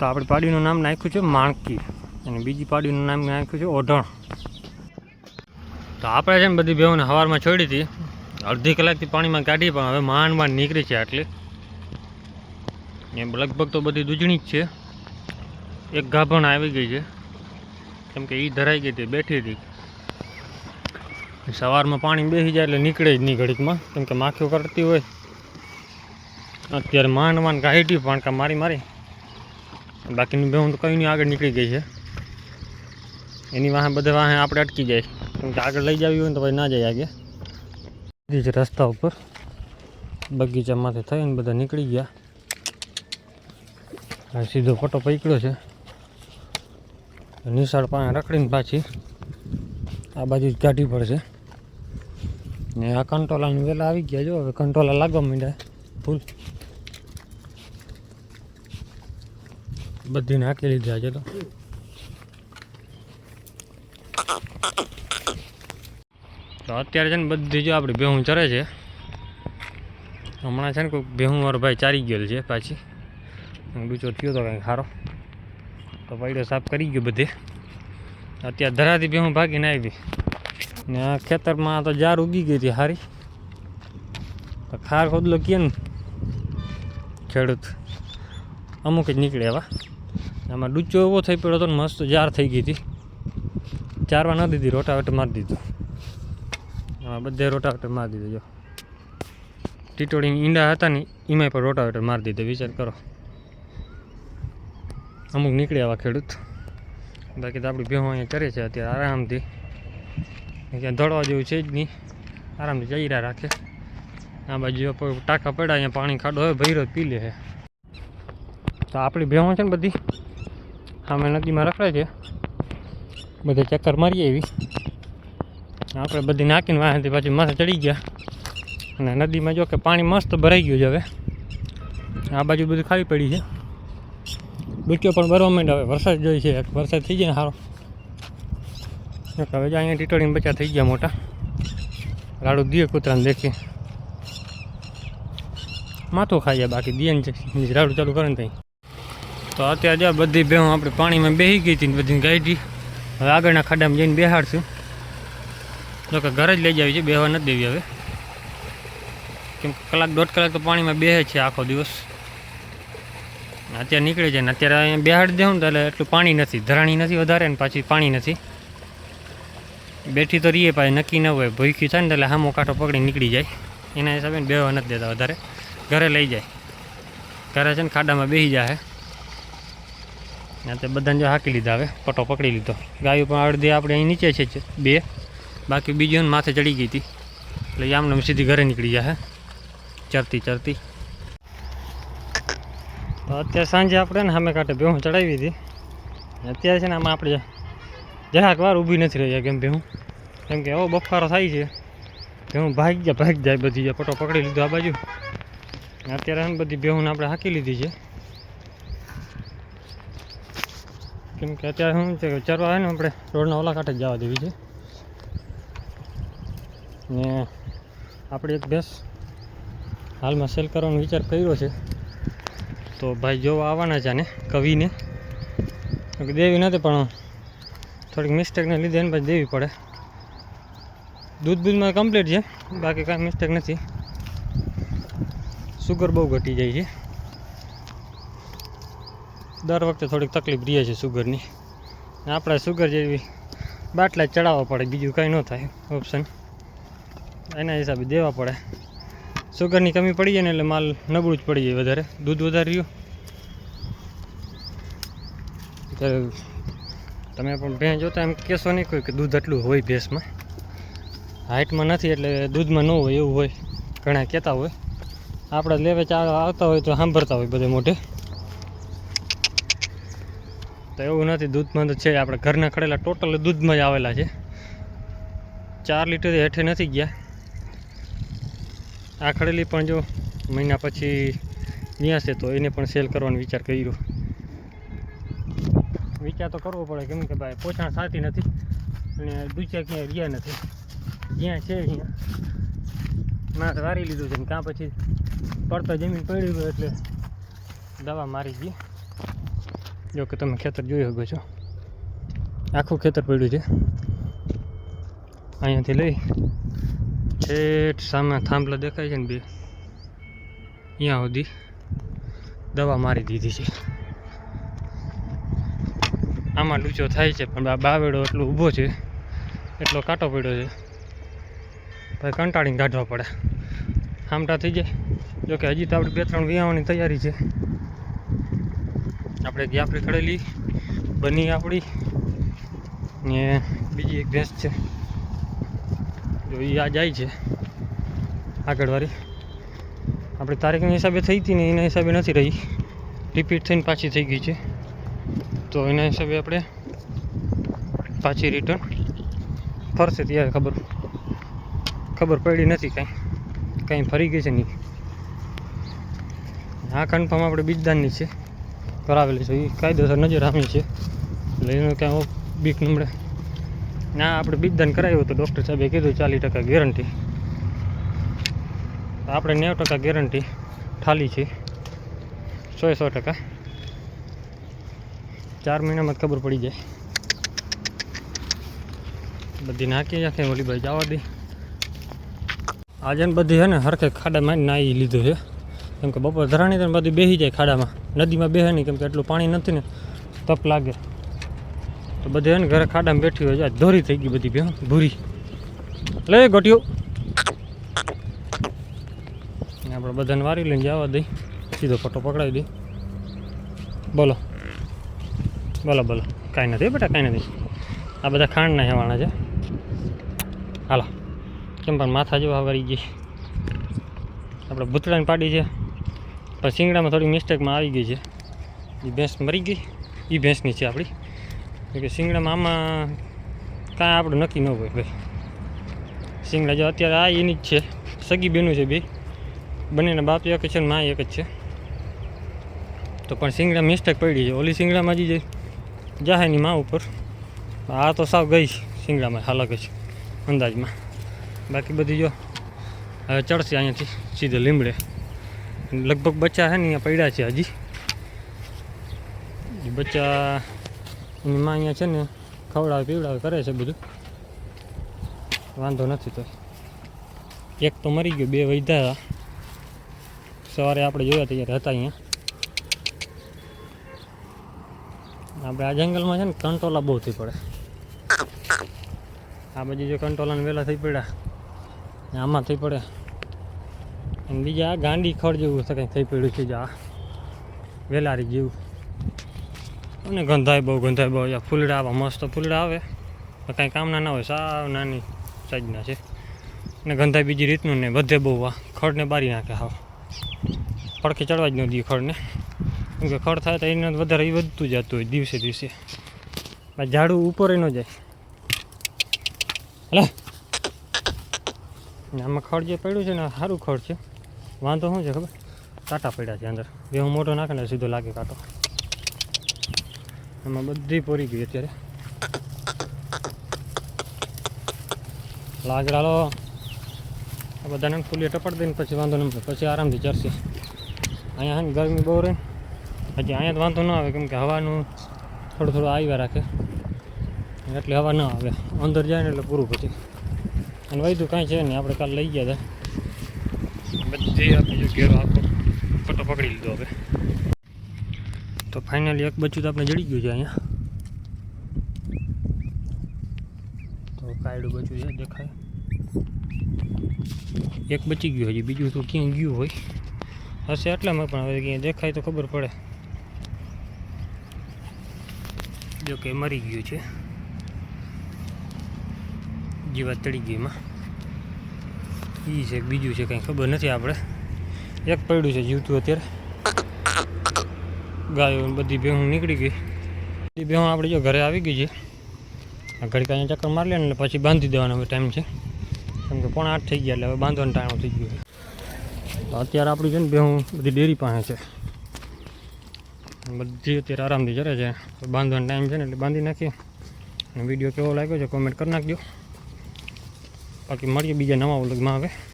તો આપણી પાડીનું નામ નાખ્યું છે માણકી અને બીજી પાડીનું નામ નાખ્યું છે ઓઢણ. તો આપણે છે ને બધી બેહોને હવારમાં છોડી હતી. અડધી કલાકથી પાણીમાં કાઢી, પણ હવે માંડ માંડ નીકળી છે આટલી. એમ લગભગ તો બધી દૂજણી જ છે. એક ગાભણ આવી ગઈ છે. કેમ કે એ ધરાઈ ગઈ હતી, બેઠી હતી. સવારમાં પાણી બેસી જાય એટલે નીકળે જ નહીં ઘડીકમાં. કેમ કે માખીઓ કરતી હોય. અત્યારે માંડ માંડ કાઢી પાણકા મારી મારી બાકીની બેહું તો કંઈ નહીં, આગળ નીકળી ગઈ છે. એની વાહે બધે વાહે આપણે અટકી જાય. કેમ કે આગળ લઈ જવી હોય ને તો પછી ના જાય આગે. બધી જ રસ્તા ઉપર બગીચામાંથી થઈને બધા નીકળી ગયા. સીધો ફોટો પકડ્યો છે. નિશાળ પાસે રખડીને પાછી આ બાજુ જ કાઢવી પડશે ને આ કંટોલાની વહેલા આવી ગયા જો, હવે કંટોલા લાગવા માંડ્યા. ફૂલ. બધી નાખી લીધા છે તો. તો અત્યારે છે ને બધી જો આપણે ભેહું ચરે છે. હમણાં છે ને કોઈ ભેહું વાળો ભાઈ ચારી ગયેલ છે પાછી. ડૂચો થયો તો કંઈક સારો તો પૈડો સાફ કરી ગયો બધે. અત્યારે ધરાથી ભેહું ભાગીને આવી. ને આ ખેતરમાં તો જાર ઉગી ગઈ હતી સારી તો ખાર ખોદલો કે ખેડૂત. અમુક જ નીકળે એવા આમાં ડૂચો એવો થઈ પડ્યો હતો ને મસ્ત જાર થઈ ગઈ હતી. ચારવા ન દીધી, રોટાવેટર મારી દીધું. આમાં બધે રોટાવેટર મારી દીધો, જો. ટીટોળી ઈંડા હતા ને એમાંય પણ રોટાવેટર મારી દીધો, વિચાર કરો. અમુક નીકળે આવા ખેડૂત. બાકી તો આપણી ભેહો અહીંયા કરે છે અત્યારે આરામથી. ક્યાં દળવા જેવું છે જ નહીં. આરામથી જઈ રહ્યા રાખે. આ બાજુ ટાંકા પડ્યા, અહીંયા પાણી ખાડો હોય, ભૈરો પી લે છે. તો આપણી ભેહો છે ને બધી. સામે નદીમાં રખડે છે બધે ચક્કર મારીએ એવી. આપણે બધી નાખીને વાહનથી પાછી માથે ચડી ગયા. અને નદીમાં જો કે પાણી મસ્ત ભરાઈ ગયું છે હવે. આ બાજુ બધું ખાલી પડી છે. ડૂક્યો પણ ભરવા માંડ્યો. હવે વરસાદ જોઈ છે. વરસાદ થઈ જાય સારો હવે જો અહીંયા ટીટોળીને બચા થઈ ગયા મોટા. રાડું દીએ કૂતરાને દેખી માથું ખાઈ જાય બાકી દીએ રાડું ચાલુ કરે ને ત્યાં તો અત્યારે જો બધી બેહું આપણે પાણીમાં બેસી ગઈ હતી બધી ગાઈડી હવે આગળના ખાડામાં જઈને બેહાડશું. જો કે ઘરે જ લઈ જાવી છે, બેહવા નથી દેવી હવે. કેમ કલાક દોઢ કલાક તો પાણીમાં બેસે છે આખો દિવસ. અત્યારે નીકળી જાય ને અત્યારે અહીંયા બેહાડી દેવું ને એટલે એટલું પાણી નથી, ધરાણી નથી વધારે ને પાછી પાણી નથી. બેઠી તો રહીએ પાછી, નક્કી ન હોય ભૂખી થાય ને એટલે હામો કાંઠો પકડી નીકળી જાય. એના હિસાબે બેહવા નથી દેતા વધારે. ઘરે લઈ જાય. ઘરે છે ને ખાડામાં બેસી જાય ને તે બધાને જો હાંકી લીધા હવે, પટો પકડી લીધો. ગાયો પણ અડધી આપણે અહીં નીચે છે બે. બાકી બીજી ને માથે ચડી ગઈ હતી. એટલે આમને સીધી ઘરે નીકળી જાય ચરતી ચરતી. તો અત્યારે સાંજે આપણે ને સામે કાંઠે ભેહું ચડાવી હતી. અત્યારે છે ને આમાં આપણે જરાક વાર ઊભી નથી રહી કેમ ભેહું કેમ કે એવો બફારો થાય છે. ભેહું ભાગી જાય ભાગી જાય બધી પટો પકડી લીધો આ બાજુ. અત્યારે બધી ભેહું આપણે હાંકી લીધી છે. કેમ કે અત્યારે શું છે ચરવા આવે ને આપણે, રોડના ઓલા કાંઠે જવા દેવી છે. ને આપણે એક ભેંસ હાલમાં સેલ કરવાનો વિચાર કર્યો છે. તો ભાઈ જોવા આવવાના છે આને, કવિને. દેવી નથી, પણ થોડીક મિસ્ટેકને લીધે એને પછી દેવી પડે. દૂધ દૂધમાં કમ્પ્લીટ છે, બાકી કાંઈ મિસ્ટેક નથી. સુગર બહુ ઘટી જાય છે. દર વખતે થોડીક તકલીફ રહે છે સુગરની. આપણે સુગર જેવી બાટલા ચડાવવા પડે, બીજું કાંઈ ન થાય ઓપ્શન એના હિસાબે દેવા પડે. સુગરની કમી પડી જાય ને એટલે માલ નબળું જ પડી જાય વધારે. દૂધ વધારે રહ્યું. તમે પણ ભેં જોતા એમ કહેશો નહીં કોઈ કે દૂધ આટલું હોય ભેંસમાં. હાઇટમાં નથી એટલે દૂધમાં ન હોય એવું હોય. ઘણા કહેતા હોય. આપણે લેવે ચા આવતા હોય તો સાંભળતા હોય બધે મોઢે. તો એવું નથી, દૂધમાં તો છે, આપણે ઘરના ખડેલા ટોટલ દૂધમાં જ આવેલા છે. ચાર લીટર હેઠે નથી ગયા. આ ખડેલી પણ જો મહિના પછી છે, તો એને પણ સેલ કરવાનો વિચાર કર્યો. વિચાર તો કરવો પડે, કેમ કે ભાઈ પોચાણ સાથી નથી, અને દૂચા ક્યાંય રહ્યા નથી. જ્યાં છે અહીંયા મારે વારી લીધું છે ને, કાં પછી પડતા જમીન પડી એટલે દવા મારી ગઈ. જો કે તમે ખેતર જોઈ શકો છો. આખું ખેતર પડ્યું છે. અહીંયાથી લઈ છેઠ સામે થાંભલા દેખાય છે ને બે. અહીંયા સુધી દવા મારી દીધી છે. આમાં લૂચો થાય છે, પણ આ બાવેડો એટલો ઊભો છે, એટલો કાંટો પડ્યો છે. ભાઈ કંટાળીને કાઢવા પડે. આમટા થઈ જાય. જોકે હજી તો આપણે બે ત્રણ વિયાવાની તૈયારી છે. આપણે જાફરી ખડેલી બની આપણી, ને બીજી એક ભેંસ છે. જો એ આ જાય છે આગળવાળી આપણે તારીખના હિસાબે થઈ હતી ને એના હિસાબે નથી રહી. રિપીટ થઈને પાછી થઈ ગઈ છે. તો એના હિસાબે આપણે પાછી રિટર્ન ફરશે ત્યારે ખબર. ખબર પડી નથી કાંઈ. કાંઈ ફરી ગઈ છે નહીં. આ કન્ફર્મ આપણે બીજદાનની છે. કરાવેલી છે. એ કાયદેસર નજર આમી છે. એટલે એનું કાંઈ બીક નમડે ના, આપણે બીજદાન કરાવ્યું તો ડૉક્ટર સાહેબે કીધું ચાલીસ ટકા ગેરંટી. આપણે નેવું ટકા ગેરંટી ઠાલી છે. સો સો ટકા. ચાર મહિનામાં જ ખબર પડી જાય. બધી નાખી નાખે ઓલી ભાઈ જવા દે. આજે બધી છે ને હરખે ખાડામાં જ નાહી લીધું છે કેમ કે બપોર ધરાણી ત્યાં બધી બેસી જાય ખાડામાં. નદીમાં બેસે નહીં, કેમ કે એટલું પાણી નથી ને, તપ લાગે. તો બધે ને ઘરે ખાડામાં બેઠી હોય જાય ધોરી થઈ ગઈ બધી બે ભૂરી. લે, ગોટીઓ. ને આપણે બધાને વારી લઈને જવા દઈ. સીધો ફોટો પકડાવી દઈ. બોલો. બોલો બોલો. કાંઈ નથી બેટા, કાંઈ નથી. આ બધા ખાંડના હેવાણા છે. હાલો. કેમ પણ માથા જેવા વળી ગઈ આપણે ભૂતળાની પાડી છે. પણ શિંગડામાં થોડી મિસ્ટેકમાં આવી ગઈ છે. એ ભેંસ મરી ગઈ. એ ભેંસની છે આપણી કે શિંગડામાં આમાં કાંઈ આપણું નક્કી ન હોય ભાઈ. શિંગડા જો અત્યારે આ એની જ છે. સગી બેનું છે બે. બંનેના બાપ એક છે ને મા એક જ છે. તો પણ શિંગડા મિસ્ટેક પડી છે. ઓલી શિંગડામાં જે જાહેરની માં ઉપર. આ તો સાવ ગઈ શિંગડામાં હાલક જ અંદાજમાં. બાકી બધી જો ચડશે અહીંયાથી સીધે લીમડે. લગભગ બચ્ચા છે ને અહીંયા પડ્યા છે હજી. બચ્ચા એની માં અહીંયા છે ને ખવડાવે, પીવડાવે, કરે છે બધું. વાંધો નથી તો. એક તો મરી ગયો, બે વૈધા સવારે આપણે જોયા ત્યારે હતા અહીંયા. આપણે આ જંગલમાં છે ને કંટોલા બહુ થઈ પડે. આ બાજુ જો કંટોલાને વહેલા થઈ પડ્યા. આમાં થઈ પડે. બીજા આ ગાંડી ખડ જેવું છે કંઈક થઈ પડ્યું છે જે આ. વેલારી જેવું. અને ગંધાય બહુ ગંધાય બહુ. ફૂલડા આવે મસ્ત ફૂલડા આવે. કાંઈ કામના ના હોય, સાવ નાની સાઈઝના છે. અને ગંધાય બીજી રીતનું ને બધે બહુ આ. ખડને બારી નાખે હાવ. પડખે ચડવા જ ન દઈએ ખડને. કેમ કે ખડ થાય તો એને વધારે એ વધતું જતું હોય દિવસે દિવસે. ઝાડું ઉપર ન જાય. ને આમાં ખડ જે પડ્યું છે ને સારું ખડ છે. વાંધો શું છે ખબર? કાંટા પડ્યા છે અંદર. જે હું મોટો નાખે ને સીધો લાગે કાંટો. એમાં બધી પોરી ગઈ અત્યારે. લાગડા લો. આ બધાને ફૂલી ટપડ દઈને પછી વાંધો નહીં પછી આરામથી ચરશે. અહીંયા ગરમી બહુ રહે હજી અહીંયા તો વાંધો ન આવે કેમ કે હવાનું થોડું થોડું આવ્યા રાખે. એટલે હવા ન આવે. અંદર જાય ને એટલે પૂરું પછી. અને વૈધું કાંઈ છે નહીં. આપણે કાલે લઈ ગયા હતા. બધી આપણે જો ઘેરો પકડી લીધો હવે. તો ફાઇનલી એક બચ્ચું તો આપણે જડી ગયું છે અહીંયા. તો કાયડું બચ્યું છે, દેખાય. એક બચી ગયું હજી, બીજું તો ક્યાંય ગયું હોય. હશે એટલામાં પણ હવે ક્યાંય દેખાય તો ખબર પડે. જો કે મરી ગયું છે. જીવાત ચડી ગઈ એમાં. એ છે, બીજું છે કંઈ ખબર નથી આપણે. એક પડ્યું છે જીવતું અત્યારે. ગાયો બધી ભેહું નીકળી ગઈ. બધી ભેહું આપણે જો ઘરે આવી ગઈ છે. આ ઘડીક અહીંયા ચક્કર મારી લે ને પછી બાંધી દેવાનો હવે ટાઈમ છે. કેમ કે પોણા આઠ થઈ ગયા એટલે હવે બાંધવાનો ટાઈમ થઈ ગયો તો અત્યારે આપણી છે ને ભેહું બધી ડેરી પાસે છે. બધી અત્યારે આરામથી જરે છે. બાંધવાનો ટાઈમ છે ને એટલે બાંધી નાખીએ. વીડિયો કેવો લાગ્યો છે કોમેન્ટ કરી નાખજો. બાકી મળીએ બીજા નવા વ્લોગમાં હવે.